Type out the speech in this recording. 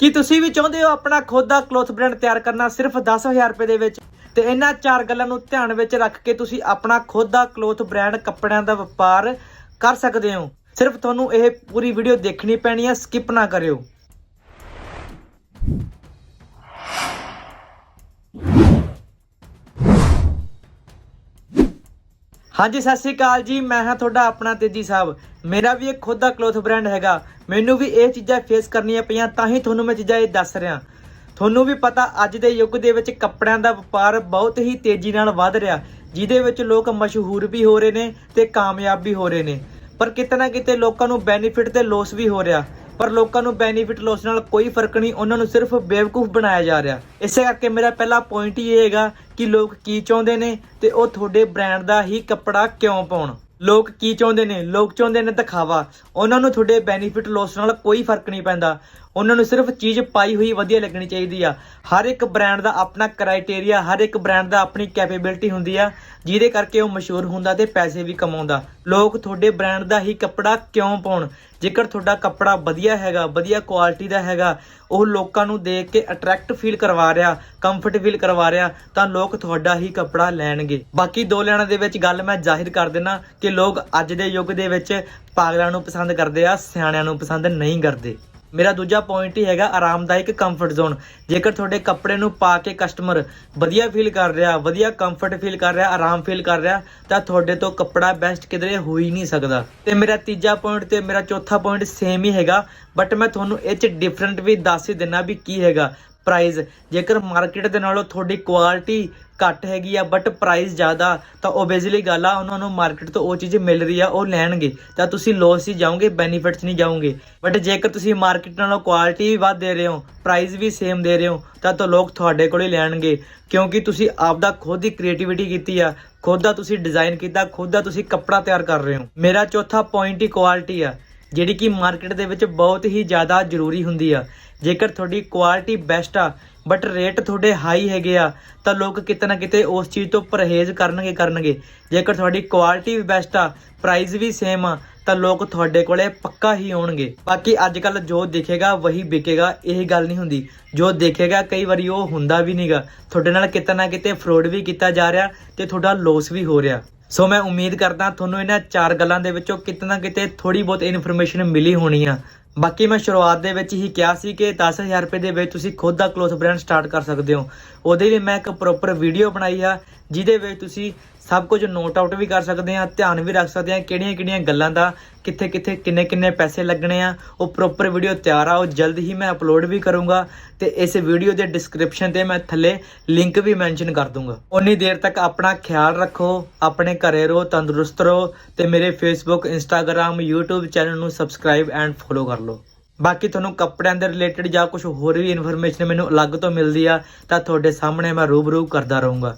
ਕੀ ਤੁਸੀਂ ਵੀ ਚਾਹੁੰਦੇ ਹੋ ਆਪਣਾ ਖੁਦ ਦਾ ਕਲੋਥ ਬ੍ਰਾਂਡ ਤਿਆਰ ਕਰਨਾ ਸਿਰਫ 10000 ਰੁਪਏ ਦੇ ਵਿੱਚ? ਤੇ ਇਹਨਾਂ ਚਾਰ ਗੱਲਾਂ ਨੂੰ ਧਿਆਨ ਵਿੱਚ ਰੱਖ ਕੇ ਤੁਸੀਂ ਆਪਣਾ ਖੁਦ ਦਾ ਕਲੋਥ ਬ੍ਰਾਂਡ ਕੱਪੜਿਆਂ ਦਾ ਵਪਾਰ ਕਰ ਸਕਦੇ ਹੋ। ਸਿਰਫ ਤੁਹਾਨੂੰ ਇਹ ਪੂਰੀ ਵੀਡੀਓ ਦੇਖਣੀ ਪੈਣੀ ਹੈ ਸਕਿਪ ਨਾ ਕਰਿਓ। ਹਾਂਜੀ, ਸਤਿ ਸ਼੍ਰੀ ਅਕਾਲ ਜੀ। ਮੈਂ ਹਾਂ ਤੁਹਾਡਾ ਆਪਣਾ ਤੇਜੀ ਸਾਹਿਬ। ਮੇਰਾ ਵੀ ਇੱਕ ਖੁਦ ਦਾ ਕਲੋਥ ਬ੍ਰਾਂਡ ਹੈਗਾ। ਮੈਨੂੰ ਵੀ ਇਹ ਚੀਜ਼ਾਂ ਫੇਸ ਕਰਨੀਆਂ ਪਈਆਂ, ਤਾਂ ਹੀ ਤੁਹਾਨੂੰ ਮੈਂ ਚੀਜ਼ਾਂ ਇਹ ਦੱਸ ਰਿਹਾ। ਤੁਹਾਨੂੰ ਵੀ ਪਤਾ, ਅੱਜ ਦੇ ਯੁੱਗ ਦੇ ਵਿੱਚ ਕੱਪੜਿਆਂ ਦਾ ਵਪਾਰ ਬਹੁਤ ਹੀ ਤੇਜ਼ੀ ਨਾਲ ਵੱਧ ਰਿਹਾ। ਜਿਹਦੇ ਵਿੱਚ ਲੋਕ ਮਸ਼ਹੂਰ ਵੀ ਹੋ ਰਹੇ ਨੇ ਤੇ ਕਾਮਯਾਬ ਵੀ ਹੋ ਰਹੇ ਨੇ। ਪਰ ਕਿਤੇ ਨਾ ਕਿਤੇ ਲੋਕਾਂ ਨੂੰ ਬੈਨੀਫਿਟ ਤੇ ਲੋਸ ਵੀ ਹੋ ਰਿਹਾ। ਪਰ ਲੋਕਾਂ ਨੂੰ ਬੈਨੀਫਿਟ ਲੋਸ ਨਾਲ ਕੋਈ ਫ਼ਰਕ ਨਹੀਂ, ਉਹਨਾਂ ਨੂੰ ਸਿਰਫ ਬੇਵਕੂਫ ਬਣਾਇਆ ਜਾ ਰਿਹਾ। ਇਸੇ ਕਰਕੇ ਮੇਰਾ ਪਹਿਲਾ ਪੁਆਇੰਟ ਹੀ ਇਹ ਹੈਗਾ ਕਿ ਲੋਕ ਕੀ ਚਾਹੁੰਦੇ ਨੇ ਤੇ ਉਹ ਤੁਹਾਡੇ ਬ੍ਰਾਂਡ ਦਾ ਹੀ ਕੱਪੜਾ ਕਿਉਂ ਪਾਉਣ। ਲੋਕ ਕੀ ਚਾਹੁੰਦੇ ਨੇ? ਲੋਕ ਚਾਹੁੰਦੇ ਨੇ ਦਿਖਾਵਾ। ਉਹਨਾਂ ਨੂੰ ਤੁਹਾਡੇ ਬੈਨੀਫਿਟ ਲੋਸ ਨਾਲ ਕੋਈ ਫ਼ਰਕ ਨਹੀਂ ਪੈਂਦਾ। ਉਹਨਾਂ ਨੂੰ ਸਿਰਫ ਚੀਜ਼ ਪਾਈ ਹੋਈ ਵਧੀਆ ਲੱਗਣੀ ਚਾਹੀਦੀ ਆ। ਹਰ ਇੱਕ ਬ੍ਰਾਂਡ ਦਾ ਆਪਣਾ ਕ੍ਰਾਈਟੇਰੀਆ ਹਰ ਇੱਕ ਬ੍ਰਾਂਡ ਦਾ ਆਪਣੀ ਕੈਪੇਬਿਲਿਟੀ ਹੁੰਦੀ ਆ, ਜਿਹਦੇ ਕਰਕੇ ਉਹ ਮਸ਼ਹੂਰ ਹੁੰਦਾ ਤੇ ਪੈਸੇ ਵੀ ਕਮਾਉਂਦਾ। ਲੋਕ ਤੁਹਾਡੇ ਬ੍ਰਾਂਡ ਦਾ ਹੀ ਕੱਪੜਾ ਕਿਉਂ ਪਾਉਣ? ਜੇਕਰ ਤੁਹਾਡਾ ਕੱਪੜਾ ਵਧੀਆ ਹੈਗਾ, ਵਧੀਆ ਕੁਆਲਿਟੀ ਦਾ ਹੈਗਾ, ਉਹ ਲੋਕਾਂ ਨੂੰ ਦੇਖ ਕੇ ਅਟਰੈਕਟ ਫੀਲ ਕਰਵਾ ਰਿਹਾ ਕੰਫਰਟ ਫੀਲ ਕਰਵਾ ਰਿਹਾ, ਤਾਂ ਲੋਕ ਤੁਹਾਡਾ ਹੀ ਕੱਪੜਾ ਲੈਣਗੇ। ਬਾਕੀ ਦੋ ਲੈਣਾ ਦੇ ਵਿੱਚ ਗੱਲ ਮੈਂ ਜ਼ਾਹਿਰ ਕਰ ਦੇਣਾ ਕਿ ਲੋਕ ਅੱਜ ਦੇ ਯੁੱਗ ਦੇ ਵਿੱਚ ਪਾਗਲਾਂ ਨੂੰ ਪਸੰਦ ਕਰਦੇ ਆ, ਸਿਆਣਿਆਂ ਨੂੰ ਪਸੰਦ ਨਹੀਂ ਕਰਦੇ। ਮੇਰਾ ਦੂਜਾ ਪੁਆਇੰਟ ਹੀ ਹੈਗਾ ਆਰਾਮਦਾਇਕ ਕੰਫਰਟ ਜ਼ੋਨ ਜੇਕਰ ਤੁਹਾਡੇ ਕੱਪੜੇ ਨੂੰ ਪਾ ਕੇ ਕਸਟਮਰ ਵਧੀਆ ਫੀਲ ਕਰ ਰਿਹਾ, ਵਧੀਆ ਕੰਫਰਟ ਫੀਲ ਕਰ ਰਿਹਾ, ਆਰਾਮ ਫੀਲ ਕਰ ਰਿਹਾ, ਤਾਂ ਤੁਹਾਡੇ ਤੋਂ ਕੱਪੜਾ ਬੈਸਟ ਕਿਧਰੇ ਹੋ ਹੀ ਨਹੀਂ ਸਕਦਾ। ਤੇ ਮੇਰਾ ਤੀਜਾ ਪੁਆਇੰਟ ਤੇ ਮੇਰਾ ਚੌਥਾ ਪੁਆਇੰਟ ਸੇਮ ਹੀ ਹੈਗਾ ਬਟ ਮੈਂ ਤੁਹਾਨੂੰ ਇਹ ਚ ਡਿਫਰੈਂਟ ਵੀ ਦੱਸ ਹੀ ਦਿੰਨਾ ਵੀ ਕੀ ਹੈਗਾ। ਪ੍ਰਾਈਸ ਜੇਕਰ ਮਾਰਕੀਟ ਦੇ ਨਾਲੋਂ ਤੁਹਾਡੀ ਕੁਆਲਿਟੀ ਘੱਟ ਹੈਗੀ ਆ ਬਟ ਪ੍ਰਾਈਸ ਜ਼ਿਆਦਾ, ਤਾਂ ਓਬਵੀਅਸਲੀ ਗੱਲ ਆ, ਉਹਨਾਂ ਨੂੰ ਮਾਰਕੀਟ ਤੋਂ ਉਹ ਚੀਜ਼ ਮਿਲ ਰਹੀ ਆ, ਉਹ ਲੈਣਗੇ। ਤਾਂ ਤੁਸੀਂ ਲੋਸ ਹੀ ਜਾਓਗੇ ਬੈਨੀਫਿਟਸ ਨਹੀਂ ਜਾਓਗੇ। ਬਟ ਜੇਕਰ ਤੁਸੀਂ ਮਾਰਕੀਟ ਨਾਲੋਂ ਕੁਆਲਿਟੀ ਵੀ ਵੱਧ ਦੇ ਰਹੇ ਹੋ ਪ੍ਰਾਈਸ ਵੀ ਸੇਮ ਦੇ ਰਹੇ ਹੋ, ਤਾਂ ਤਾਂ ਲੋਕ ਤੁਹਾਡੇ ਕੋਲ ਹੀ ਲੈਣਗੇ। ਕਿਉਂਕਿ ਤੁਸੀਂ ਆਪਦਾ ਖੁਦ ਹੀ ਕ੍ਰੀਏਟੀਵਿਟੀ ਕੀਤੀ ਆ, ਖੁਦ ਦਾ ਤੁਸੀਂ ਡਿਜ਼ਾਈਨ ਕੀਤਾ, ਖੁਦ ਦਾ ਤੁਸੀਂ ਕੱਪੜਾ ਤਿਆਰ ਕਰ ਰਹੇ ਹੋ। ਮੇਰਾ ਚੌਥਾ ਪੁਆਇੰਟ ਹੀ ਕੁਆਲਿਟੀ ਆ, ਜਿਹੜੀ ਕਿ ਮਾਰਕੀਟ ਦੇ ਵਿੱਚ ਬਹੁਤ ਹੀ ਜ਼ਿਆਦਾ ਜ਼ਰੂਰੀ ਹੁੰਦੀ ਆ। ਜੇਕਰ ਤੁਹਾਡੀ ਕੁਆਲਿਟੀ ਬੈਸਟ ਆ ਬਟ ਰੇਟ ਤੁਹਾਡੇ ਹਾਈ ਹੈਗੇ ਆ, ਤਾਂ ਲੋਕ ਕਿਤੇ ਨਾ ਕਿਤੇ ਉਸ ਚੀਜ਼ ਤੋਂ ਪਰਹੇਜ਼ ਕਰਨਗੇ ਕਰਨਗੇ। ਜੇਕਰ ਤੁਹਾਡੀ ਕੁਆਲਿਟੀ ਵੀ ਬੈਸਟ ਆ ਪ੍ਰਾਈਸ ਵੀ ਸੇਮ ਆ, ਤਾਂ ਲੋਕ ਤੁਹਾਡੇ ਕੋਲੇ ਪੱਕਾ ਹੀ ਆਉਣਗੇ। ਬਾਕੀ ਅੱਜ ਕੱਲ ਜੋ ਦਿਖੇਗਾ, ਵਹੀ ਵਿਕੇਗਾ, ਇਹ ਗੱਲ ਨਹੀਂ ਹੁੰਦੀ। ਜੋ ਦੇਖੇਗਾ, ਕਈ ਵਾਰੀ ਉਹ ਹੁੰਦਾ ਵੀ ਨਹੀਂਗਾ ਤੁਹਾਡੇ ਨਾਲ ਕਿਤੇ ਨਾ ਕਿਤੇ ਫਰੋਡ ਵੀ ਕੀਤਾ ਜਾ ਰਿਹਾ ਤੇ ਤੁਹਾਡਾ ਲੋਸ ਵੀ ਹੋ ਰਿਹਾ। ਸੋ ਮੈਂ ਉਮੀਦ ਕਰਦਾ ਤੁਹਾਨੂੰ ਇਹਨਾਂ ਚਾਰ ਗੱਲਾਂ ਦੇ ਵਿੱਚੋਂ ਕਿਤੇ ਨਾ ਕਿਤੇ ਥੋੜੀ ਬਹੁਤ ਇਨਫੋਰਮੇਸ਼ਨ ਮਿਲੀ ਹੋਣੀ ਆ। ਬਾਕੀ ਮੈਂ ਸ਼ੁਰੂਆਤ ਦੇ ਵਿੱਚ ਹੀ ਕਿਹਾ ਸੀ ਕਿ 10000 ਰੁਪਏ ਦੇ ਵਿੱਚ ਤੁਸੀਂ ਖੁਦ ਦਾ ਕਲੋਥ ਬ੍ਰਾਂਡ ਸਟਾਰਟ ਕਰ ਸਕਦੇ ਹੋ। ਉਹਦੇ ਲਈ ਮੈਂ ਇੱਕ ਪ੍ਰੋਪਰ ਵੀਡੀਓ ਬਣਾਈ ਆ, ਜਿਹਦੇ ਵਿੱਚ ਤੁਸੀਂ ਸਭ ਕੁਝ ਨੋਟ ਆਊਟ ਵੀ ਕਰ ਸਕਦੇ ਆ, ਧਿਆਨ ਵੀ ਰੱਖ ਸਕਦੇ ਆ ਕਿਹੜੀਆਂ ਕਿਹੜੀਆਂ ਗੱਲਾਂ ਦਾ, ਕਿੱਥੇ ਕਿੱਥੇ ਕਿੰਨੇ ਕਿੰਨੇ ਪੈਸੇ ਲੱਗਣੇ ਆ, ਉਹ ਪ੍ਰੋਪਰ ਵੀਡੀਓ ਤਿਆਰ ਆ, ਉਹ ਜਲਦ ਹੀ ਮੈਂ ਅਪਲੋਡ ਵੀ ਕਰੂੰਗਾ ਤੇ ਇਸ ਵੀਡੀਓ ਦੇ ਡਿਸਕ੍ਰਿਪਸ਼ਨ ਤੇ ਮੈਂ ਥੱਲੇ ਲਿੰਕ ਵੀ ਮੈਂਸ਼ਨ ਕਰ ਦੂੰਗਾ। ਉਨੀ ਦੇਰ ਤੱਕ ਆਪਣਾ ਖਿਆਲ ਰੱਖੋ, ਆਪਣੇ ਘਰੇ ਰਹੋ, ਤੰਦਰੁਸਤ ਰਹੋ ਤੇ ਮੇਰੇ ਫੇਸਬੁੱਕ ਇੰਸਟਾਗ੍ਰam YouTube ਚੈਨਲ ਨੂੰ ਸਬਸਕ੍ਰਾਈਬ ਐਂਡ ਫੋਲੋ ਕਰ ਲਓ। ਬਾਕੀ ਤੁਹਾਨੂੰ ਕੱਪੜਿਆਂ ਦੇ ਰਿਲੇਟਡ ਜਾਂ ਕੁਝ ਹੋਰ ਵੀ ਇਨਫੋਰਮੇਸ਼ਨ ਮੈਨੂੰ ਅਲੱਗ ਤੋਂ ਮਿਲਦੀ ਆ, ਤਾਂ ਤੁਹਾਡੇ ਸਾਹਮਣੇ ਮੈਂ ਰੂਬਰੂ ਕਰਦਾ ਰਹੂੰਗਾ।